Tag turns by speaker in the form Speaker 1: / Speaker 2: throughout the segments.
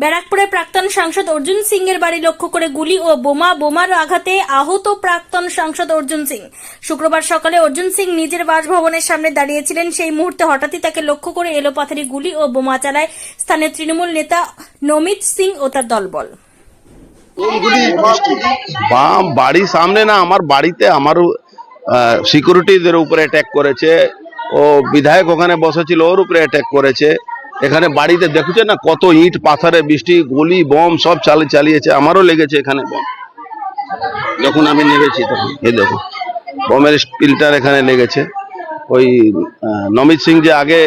Speaker 1: ব্যারাকপুরে প্রাক্তন সাংসদ অর্জুন সিং এর বাড়ি লক্ষ্য করে গুলি ও বোমা, বোমার আঘাতে আহত প্রাক্তন সাংসদ অর্জুন সিং। শুক্রবার সকালে অর্জুন সিং নিজের বাসভবনের সামনে দাঁড়িয়েছিলেন। সেই মুহূর্তে হঠাৎই তাকে লক্ষ্য করে এলোপাথারি গুলি ও বোমা চালায় স্থানীয় তৃণমূল নেতা নমিত সিং ও তার দলবল।
Speaker 2: বাড়ির সামনে না, আমার বাড়িতে আমার সিকিউরিটিদের উপরে অ্যাটাক করেছে। ও বিধায়ক ওখানে বসেছিল, ওর উপরে অ্যাটাক করেছে। এখানে বাড়িতে দেখছে না কত ইট, পাথরে বৃষ্টি, গুলি, বম, সব চালিয়ে চালিয়েছে, আমারও লেগেছে এখানে বম। যখন আমি নেমেছি তখন, এই দেখো বমের স্পিলটার এখানে লেগেছে। ওই নমিত সিং যে আগে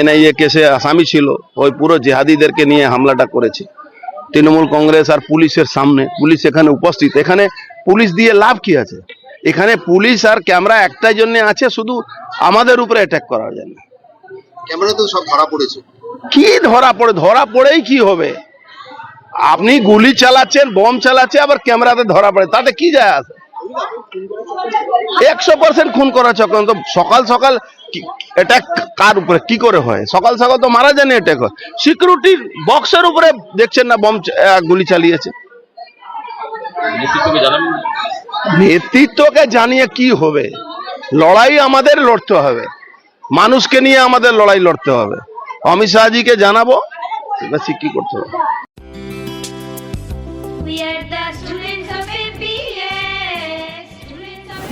Speaker 2: এনআইএ কেসে আসামি ছিল, ওই পুরো জেহাদিদেরকে নিয়ে হামলাটা করেছে। তৃণমূল কংগ্রেস আর পুলিশের সামনে, পুলিশ এখানে উপস্থিত। এখানে পুলিশ দিয়ে লাভ কি আছে? এখানে পুলিশ আর ক্যামেরা একটাই জন্য আছে, শুধু আমাদের উপরে অ্যাটাক করার জন্য
Speaker 3: ক্যামেরা তো সব ধরা পড়েছে।
Speaker 2: কি ধরা পড়ে? ধরা পড়েই কি হবে? আপনি গুলি চালাচ্ছেন বম চালাচ্ছে আবার ক্যামেরাতে ধরা পড়ে। তাতে কি যায় আসে একশো পার্সেন্ট খুন করা চক্রান্ত সকাল সকাল এটা কার উপরে কি করে হয়? সকাল সকাল তো মারা জানে এটা সিকিউরিটির বক্সের উপরে দেখছেন না বম আহ, গুলি চালিয়েছে? নেতৃত্বকে জানিয়ে কি হবে? লড়াই আমাদের লড়তে হবে। মানুষকে নিয়ে আমাদের লড়াই লড়তে হবে। অমিত শাহজিকে জানাব কি করতে হবে?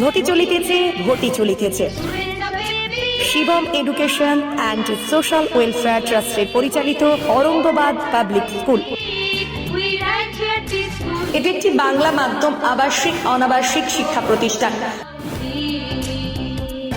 Speaker 4: ঘটি চলিতেছে ঘটি চলিতেছে. Shivam education and social welfare ট্রাস্টের পরিচালিত অরঙ্গবাদ পাবলিক স্কুল. এটি একটি বাংলা মাধ্যম আবাসিক অনাবাসিক শিক্ষা প্রতিষ্ঠান।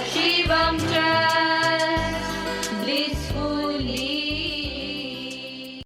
Speaker 5: Спасибо вам,